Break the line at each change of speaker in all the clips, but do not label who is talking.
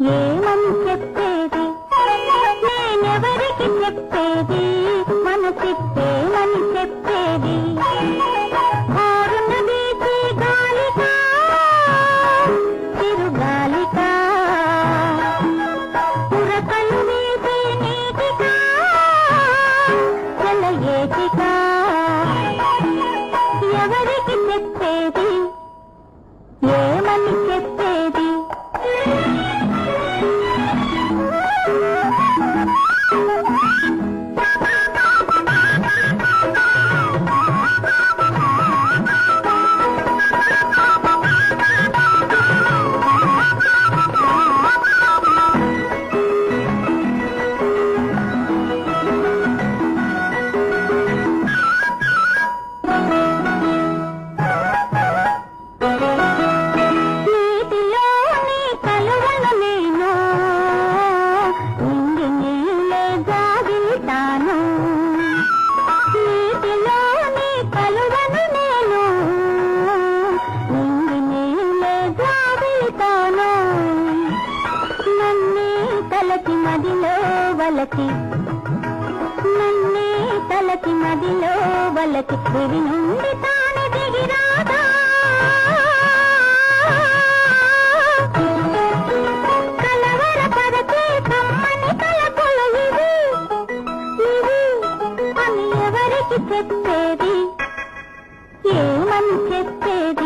ఏమని చెప్పేది నేనెవరికి చెప్పేది తలకి మదిలో వలకి. నన్నే తలకి మదిలో వలకి. దివి నుండి తాను దిగిరాదా కలవర కలవరపరచే కమ్మని తలపులు ఇవి. ఇవి అని ఎవరికి చెప్పేది? ఏమని చెప్పేది?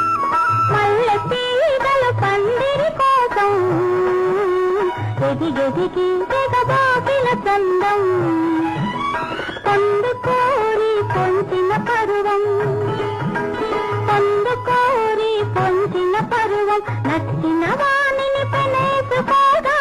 ఎదిగెదిగి ఎగబాకిన చందం. పొందుకోరి పొంచిన పరువం. పొందుకోరి పొంచిన పరువం. నచ్చిన వాణిని పెనేసుకోగా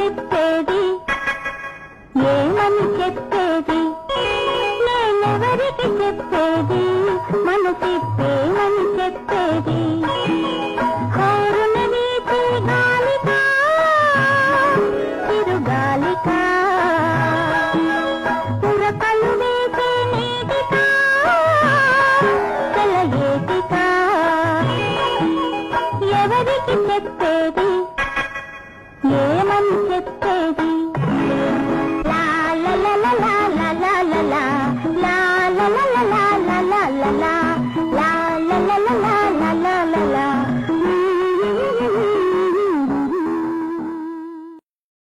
చెప్పేది? ఏమని చెప్పే మనసిప్పేమని చెప్పేది హోరున వీచే గాలిగా పురకలు వేసే ఎవరికి చెప్పేది? ఏమని చెప్పేది?